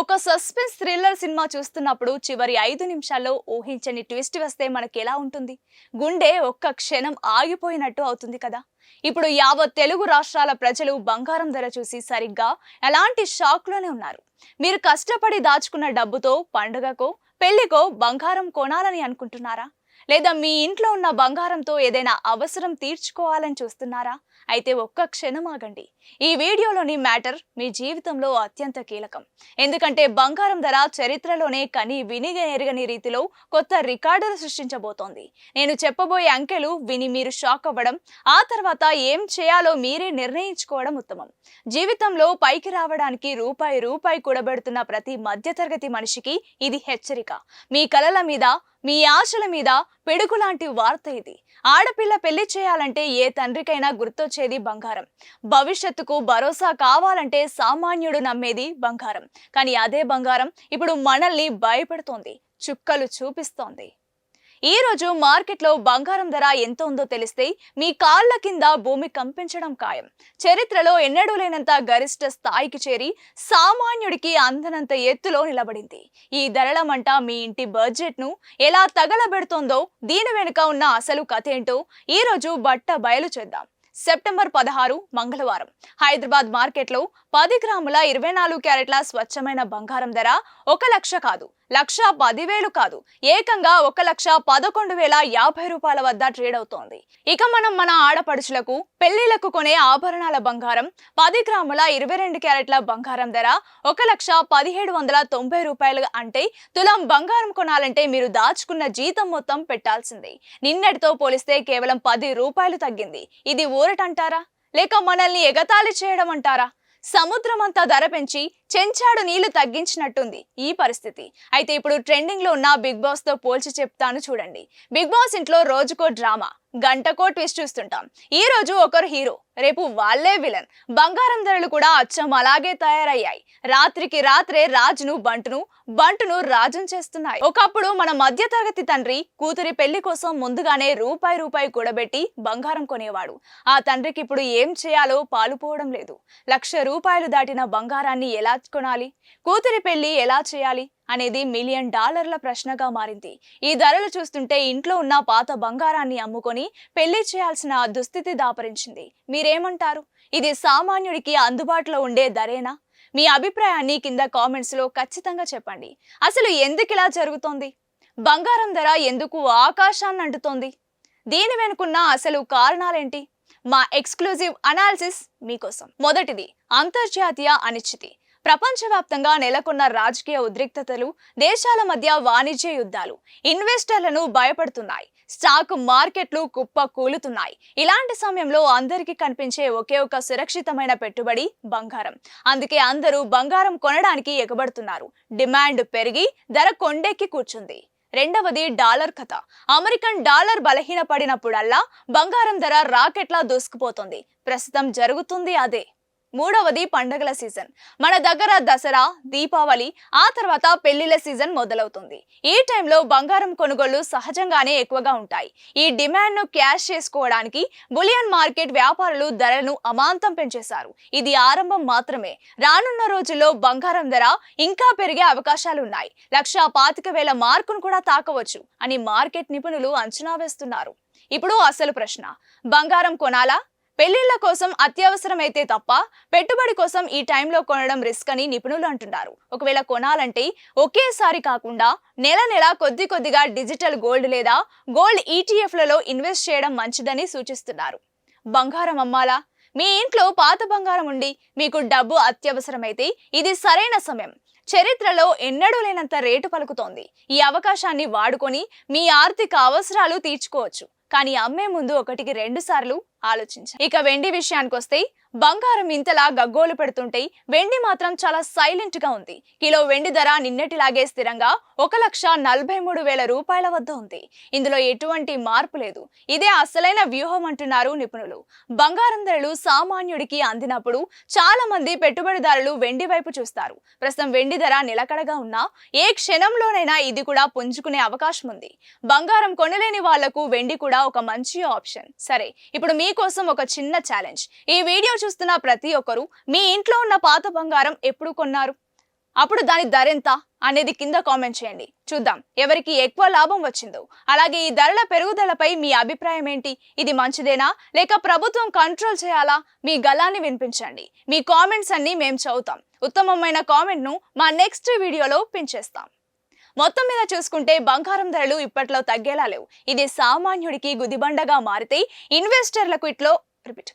ఒక suspense thriller cinema చూస్తున్నప్పుడు చివరి ఐదు నిమిషాల్లో ఊహించని ట్విస్ట్ వస్తే మనకి ఎలా ఉంటుంది? గుండె ఒక్క క్షణం ఆగిపోయినట్టు అవుతుంది కదా? ఇప్పుడు యావత్ తెలుగు రాష్ట్రాల ప్రజలు బంగారం ధర చూసి సరిగ్గా ఎలాంటి షాక్లోనే ఉన్నారు. మీరు కష్టపడి దాచుకున్న డబ్బుతో పండుగకో పెళ్ళికో బంగారం కొనాలని అనుకుంటున్నారా? లేదా మీ ఇంట్లో ఉన్న బంగారంతో ఏదైనా అవసరం తీర్చుకోవాలని చూస్తున్నారా? అయితే ఒక్క క్షణం ఆగండి. ఈ వీడియోలోని మ్యాటర్ మీ జీవితంలో అత్యంత కీలకం. ఎందుకంటే బంగారం ధర చరిత్రలోనే కని విని ఎరగని రీతిలో కొత్త రికార్డులు సృష్టించబోతోంది. నేను చెప్పబోయే అంకెలు విని మీరు షాక్ అవ్వడం ఆ తర్వాత ఏం చేయాలో మీరే నిర్ణయించుకోవడం ఉత్తమం. జీవితంలో పైకి రావడానికి రూపాయి రూపాయి కూడబెడుతున్న ప్రతి మధ్యతరగతి మనిషికి ఇది హెచ్చరిక. మీ కలల మీద మీ ఆశల మీద పెడుకు లాంటి వార్త ఇది. ఆడపిల్ల పెళ్ళి చేయాలంటే ఏ తండ్రికైనా గుర్తొచ్చేది బంగారం. భవిష్యత్తుకు భరోసా కావాలంటే సామాన్యుడు నమ్మేది బంగారం. కానీ అదే బంగారం ఇప్పుడు మనల్ని భయపెడుతోంది. చుక్కలు చూపిస్తోంది. ఈ రోజు మార్కెట్లో బంగారం ధర ఎంత ఉందో తెలిస్తే మీ కాళ్ళ కింద భూమి కంపించడం ఖాయం. చరిత్రలో ఎన్నడూ లేనంత గరిష్ట స్థాయికి చేరి సామాన్యుడికి అందనంత ఎత్తులో నిలబడింది. ఈ ధరల మంట మీ ఇంటి బడ్జెట్ను ఎలా తగలబెడుతోందో దీని వెనుక ఉన్న అసలు కథ ఏంటో ఈ రోజు బట్ట బయలు చేద్దాం. సెప్టెంబర్ పదహారు మంగళవారం. హైదరాబాద్ మార్కెట్లో పది గ్రాముల ఇరవై నాలుగు క్యారెట్ల స్వచ్ఛమైన బంగారం ధర ఒక లక్ష కాదు. లక్ష పదివేలు కాదు. ఏకంగా ఒక లక్ష పదకొండు వేల యాభై రూపాయల వద్ద ట్రేడ్ అవుతోంది. ఇక మనం మన ఆడపడుచులకు పెళ్ళిళ్ళకు కొనే ఆభరణాల బంగారం పది గ్రాముల ఇరవై రెండు క్యారెట్ల బంగారం ధర ఒక లక్ష పదిహేడు వందల తొంభై రూపాయలు అంటే తులం బంగారం కొనాలంటే మీరు దాచుకున్న జీతం మొత్తం పెట్టాల్సిందే. నిన్నటితో పోలిస్తే కేవలం పది రూపాయలు తగ్గింది. ఇది ఊరటంటారా? లేక మనల్ని ఎగతాళి చేయడం అంటారా? సముద్రం అంతా ధర పెంచి చెంచాడు నీళ్ళు తగ్గించినట్టుంది ఈ పరిస్థితి. అయితే ఇప్పుడు ట్రెండింగ్లో ఉన్న బిగ్ బాస్తో పోల్చి చెప్తాను చూడండి. బిగ్ బాస్ ఇంట్లో రోజుకో డ్రామా. గంటకో ట్విస్ట్ చూస్తుంటాం. ఈ రోజు ఒకరు హీరో రేపు వాళ్ళే విలన్ బంగారం ధరలు కూడా అచ్చం అలాగే తయారయ్యాయి. రాత్రికి రాత్రే రాజును బంటును బంటును రాజును చేస్తున్నాయి. ఒకప్పుడు మన మధ్య తరగతి తండ్రి కూతురి పెళ్ళి కోసం ముందుగానే రూపాయి రూపాయి కూడబెట్టి బంగారం కొనేవాడు. ఆ తండ్రికి ఇప్పుడు ఏం చేయాలో పాలుపోవడం లేదు. లక్ష రూపాయలు దాటిన బంగారాన్ని ఎలా కొనాలి? కూతురి పెళ్ళి ఎలా చేయాలి? అనేది మిలియన్ డాలర్ల ప్రశ్నగా మారింది. ఈ ధరలు చూస్తుంటే ఇంట్లో ఉన్న పాత బంగారాన్ని అమ్ముకొని పెళ్ళి చేయాల్సిన దుస్థితి దాపరించింది. మీరేమంటారు? ఇది సామాన్యుడికి అందుబాటులో ఉండే ధరేనా? మీ అభిప్రాయాన్ని కింద కామెంట్స్లో ఖచ్చితంగా చెప్పండి. అసలు ఎందుకు ఇలా జరుగుతోంది? బంగారం ధర ఎందుకు ఆకాశాన్ని అంటుతోంది? దీని వెనుకున్న అసలు కారణాలేంటి? మా ఎక్స్క్లూజివ్ అనాలిసిస్ మీకోసం. మొదటిది అంతర్జాతీయ అనిశ్చితి. ప్రపంచవ్యాప్తంగా నెలకొన్న రాజకీయ ఉద్రిక్తతలు దేశాల మధ్య వాణిజ్య యుద్ధాలు ఇన్వెస్టర్లను భయపడుతున్నాయి. స్టాక్ మార్కెట్లు కుప్ప కూలుతున్నాయి ఇలాంటి సమయంలో అందరికీ కనిపించే ఒకే ఒక సురక్షితమైన పెట్టుబడి బంగారం. అందుకే అందరూ బంగారం కొనడానికి ఎగబడుతున్నారు. డిమాండ్ పెరిగి ధర కొండెక్కి కూర్చుంది. రెండవది డాలర్ కథ. అమెరికన్ డాలర్ బలహీనపడినప్పుడల్లా బంగారం ధర రాకెట్లా దూసుకుపోతుంది. ప్రస్తుతం జరుగుతుంది అదే. మూడవది పండగల సీజన్. మన దగ్గర దసరా దీపావళి ఆ తర్వాత పెళ్ళిళ్ళ సీజన్ మొదలవుతుంది. ఈ టైంలో బంగారం కొనుగోళ్ళు సహజంగానే ఎక్కువగా ఉంటాయి. ఈ డిమాండ్ను క్యాష్ చేసుకోవడానికి బులియన్ మార్కెట్ వ్యాపారులు ధరలను అమాంతం పెంచేశారు. ఇది ఆరంభం మాత్రమే. రానున్న రోజుల్లో బంగారం ధర ఇంకా పెరిగే అవకాశాలు ఉన్నాయి. లక్షా పాతిక వేల మార్కును కూడా తాకవచ్చు అని మార్కెట్ నిపుణులు అంచనా వేస్తున్నారు. ఇప్పుడు అసలు ప్రశ్న. బంగారం కొనాలా? పెళ్ళిళ్ళ కోసం అత్యవసరమైతే తప్ప పెట్టుబడి కోసం ఈ టైంలో కొనడం రిస్క్ అని నిపుణులు అంటున్నారు. ఒకవేళ కొనాలంటే ఒకేసారి కాకుండా నెల నెల కొద్ది కొద్దిగా డిజిటల్ గోల్డ్ లేదా గోల్డ్ ఈటీఎఫ్లలో ఇన్వెస్ట్ చేయడం మంచిదని సూచిస్తున్నారు. బంగారం అమ్మాలా? మీ ఇంట్లో పాత బంగారం ఉండి మీకు డబ్బు అత్యవసరమైతే ఇది సరైన సమయం. చరిత్రలో ఎన్నడూ లేనంత రేటు పలుకుతోంది. ఈ అవకాశాన్ని వాడుకొని మీ ఆర్థిక అవసరాలు తీర్చుకోవచ్చు. కానీ అమ్మే ముందు ఒకటికి రెండు సార్లు ఆలోచించాలి ఇక వెండి విషయానికి వస్తే బంగారం ఇంతలా గగ్గోలు పెడుతుంటే వెండి మాత్రం చాలా సైలెంట్గా ఉంది. కిలో వెండి ధర నిన్నటిలాగే స్థిరంగా ఒక లక్ష నలభై మూడు వేల రూపాయల వద్ద ఉంది. ఇందులో ఎటువంటి మార్పు లేదు. ఇదే అసలైన వ్యూహం అంటున్నారు నిపుణులు. బంగారం ధరలు సామాన్యుడికి అందినప్పుడు చాలా మంది పెట్టుబడిదారులు వెండి వైపు చూస్తారు. ప్రస్తుతం వెండి ధర నిలకడగా ఉన్నా ఏ క్షణంలోనైనా ఇది కూడా పుంజుకునే అవకాశం ఉంది. బంగారం కొనలేని వాళ్ళకు వెండి కూడా ఒక మంచి ఆప్షన్. సరే ఇప్పుడు మీ మీకోసం ఒక చిన్న ఛాలెంజ్ ఈ వీడియో చూస్తున్న ప్రతి ఒక్కరూ మీ ఇంట్లో ఉన్న పాత బంగారం ఎప్పుడు కొన్నారు? అప్పుడు దాని ధర ఎంత? అనేది కింద కామెంట్ చేయండి. చూద్దాం ఎవరికి ఎక్కువ లాభం వచ్చిందో. అలాగే ఈ ధరల పెరుగుదలపై మీ అభిప్రాయం ఏంటి? ఇది మంచిదేనా? లేక ప్రభుత్వం కంట్రోల్ చేయాలా? మీ గలాన్ని వినిపించండి. మీ కామెంట్స్ అన్ని మేము చదువుతాం. ఉత్తమమైన కామెంట్ను మా నెక్స్ట్ వీడియోలో పెంచేస్తాం మొత్తం మీద చూసుకుంటే బంగారం ధరలు ఇప్పట్లో తగ్గేలా లేవు. ఇది సామాన్యుడికి గుదిబండగా మారితే ఇన్వెస్టర్లకు ఇట్లో రిపీట్.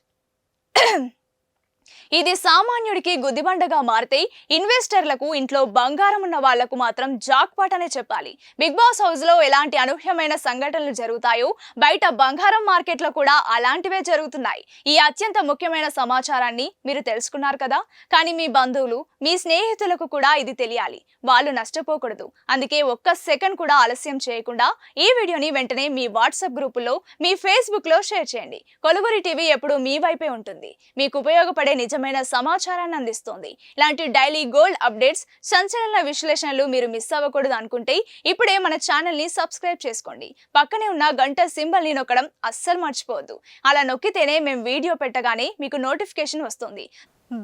ఇది సామాన్యుడికి గుదిబండగా మారితే ఇన్వెస్టర్లకు ఇంట్లో బంగారం ఉన్న వాళ్ళకు మాత్రం జాక్పాట్ అనే చెప్పాలి. బిగ్ బాస్ హౌస్లో ఎలాంటి అనూహ్యమైన సంఘటనలు జరుగుతాయో బయట బంగారం మార్కెట్లో కూడా అలాంటివే జరుగుతున్నాయి. ఈ అత్యంత ముఖ్యమైన సమాచారాన్ని మీరు తెలుసుకున్నారు కదా? కానీ మీ బంధువులు మీ స్నేహితులకు కూడా ఇది తెలియాలి. వాళ్ళు నష్టపోకూడదు. అందుకే ఒక్క సెకండ్ కూడా ఆలస్యం చేయకుండా ఈ వీడియోని వెంటనే మీ వాట్సాప్ గ్రూపులో మీ ఫేస్బుక్లో షేర్ చేయండి. కొలుగురి టీవీ ఎప్పుడు మీ వైపే ఉంటుంది. మీకు ఉపయోగపడే నిజమైన సమాచారాన్ని అందిస్తోంది. ఇలాంటి డైలీ గోల్డ్ అప్డేట్స్ సంచలన విశ్లేషణలు మీరు మిస్ అవ్వకూడదు అనుకుంటే ఇప్పుడే మన ఛానల్ని సబ్స్క్రైబ్ చేసుకోండి. పక్కనే ఉన్న గంట సింబల్ని నొక్కడం అస్సలు మర్చిపోవద్దు. అలా నొక్కితేనే మేము వీడియో పెట్టగానే మీకు నోటిఫికేషన్ వస్తుంది.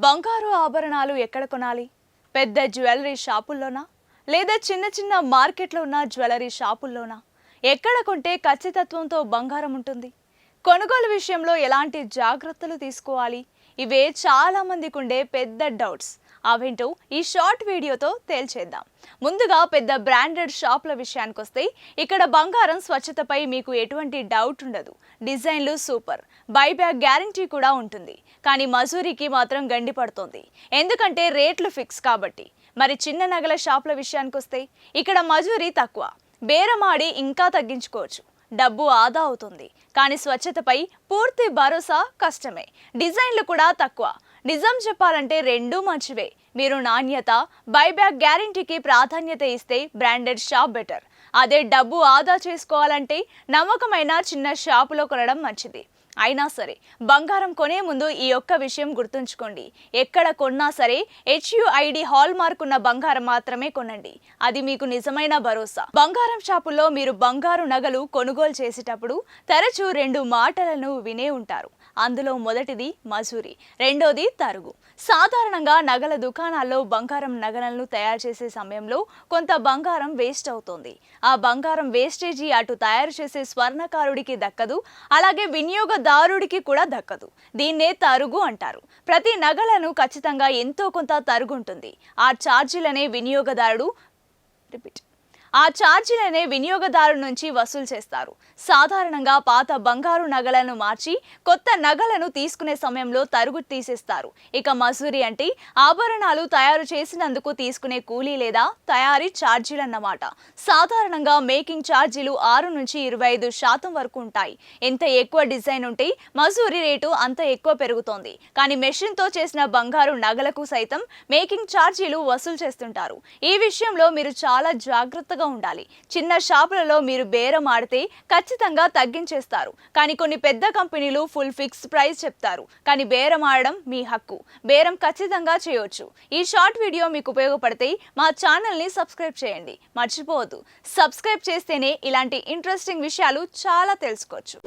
బంగారు ఆభరణాలు ఎక్కడ కొనాలి? పెద్ద జ్యువెలరీ షాపుల్లోనా? లేదా చిన్న చిన్న మార్కెట్లో ఉన్న జ్యువెలరీ షాపుల్లోనా? ఎక్కడ కొంటే ఖచ్చితత్వంతో బంగారం ఉంటుంది. కొనుగోలు విషయంలో ఎలాంటి జాగ్రత్తలు తీసుకోవాలి? ఇవే చాలా మందికి ఉండే పెద్ద డౌట్స్. అవేంటో ఈ షార్ట్ వీడియోతో తేల్చేద్దాం. ముందుగా పెద్ద బ్రాండెడ్ షాప్ల విషయానికి వస్తే ఇక్కడ బంగారం స్వచ్ఛతపై మీకు ఎటువంటి డౌట్ ఉండదు. డిజైన్లు సూపర్. బైబ్యాక్ గ్యారంటీ కూడా ఉంటుంది. కానీ మజూరీకి మాత్రం గండి పడుతుంది. ఎందుకంటే రేట్లు ఫిక్స్ కాబట్టి. మరి చిన్న నగల షాప్ల విషయానికి వస్తే ఇక్కడ మజూరీ తక్కువ. బేరమాడి ఇంకా తగ్గించుకోవచ్చు. డబ్బు ఆదా అవుతుంది. కానీ స్వచ్ఛతపై పూర్తి భరోసా కష్టమే. డిజైన్లు కూడా తక్కువ. నిజం చెప్పాలంటే రెండూ మంచివే. మీరు నాణ్యత బైబ్యాక్ గ్యారంటీకి ప్రాధాన్యత ఇస్తే బ్రాండెడ్ షాప్ బెటర్. అదే డబ్బు ఆదా చేసుకోవాలంటే నమ్మకమైన చిన్న షాపులో కొనడం మంచిది. అయినా సరే బంగారం కొనే ముందు ఈ ఒక్క విషయం గుర్తుంచుకోండి. ఎక్కడ కొన్నా సరే హెచ్యుఐడి హాల్ మార్క్ ఉన్న బంగారం మాత్రమే కొనండి. అది మీకు నిజమైన భరోసా. బంగారం షాపుల్లో మీరు బంగారు నగలు కొనుగోలు చేసేటప్పుడు తరచూ రెండు మాటలను వినే ఉంటారు. అందులో మొదటిది మజూరి రెండోది తరుగు. సాధారణంగా నగల దుకాణాల్లో బంగారం నగలను తయారు చేసే సమయంలో కొంత బంగారం వేస్ట్ అవుతుంది. ఆ బంగారం వేస్టేజీ అటు తయారు చేసే స్వర్ణకారుడికి దక్కదు అలాగే వినియోగ తారుడికి కూడా దక్కదు. దీన్నే తరుగు అంటారు. ప్రతి నగలను ఖచ్చితంగా ఎంతో కొంత తరుగు ఉంటుంది ఆ ఛార్జీలనే వినియోగదారుడు రిపీట్. ఆ ఛార్జీలనే వినియోగదారు నుంచి వసూలు చేస్తారు. సాధారణంగా పాత బంగారు నగలను మార్చి కొత్త నగలను తీసుకునే సమయంలో తరుగు తీసేస్తారు. ఇక మజూరి అంటే ఆభరణాలు తయారు చేసినందుకు తీసుకునే కూలీ లేదా తయారీ ఛార్జీలు అన్నమాట సాధారణంగా మేకింగ్ ఛార్జీలు ఆరు నుంచి ఇరవై ఐదు శాతం వరకు ఉంటాయి. ఎంత ఎక్కువ డిజైన్ ఉంటే మజూరి రేటు అంత ఎక్కువ పెరుగుతోంది. కానీ మెషిన్తో చేసిన బంగారు నగలకు సైతం మేకింగ్ ఛార్జీలు వసూలు చేస్తుంటారు. ఈ విషయంలో మీరు చాలా జాగ్రత్తగా జాగ్రత్తగా ఉండాలి. చిన్న షాపులలో మీరు బేరం ఆడితే ఖచ్చితంగా తగ్గించేస్తారు. కానీ కొన్ని పెద్ద కంపెనీలు ఫుల్ ఫిక్స్ ప్రైస్ చెప్తారు. కానీ బేరం ఆడడం మీ హక్కు. బేరం ఖచ్చితంగా చేయొచ్చు. ఈ షార్ట్ వీడియో మీకు ఉపయోగపడితే మా ఛానల్ని సబ్స్క్రైబ్ చేయండి. మర్చిపోవద్దు. సబ్స్క్రైబ్ చేస్తేనే ఇలాంటి ఇంట్రెస్టింగ్ విషయాలు చాలా తెలుసుకోవచ్చు.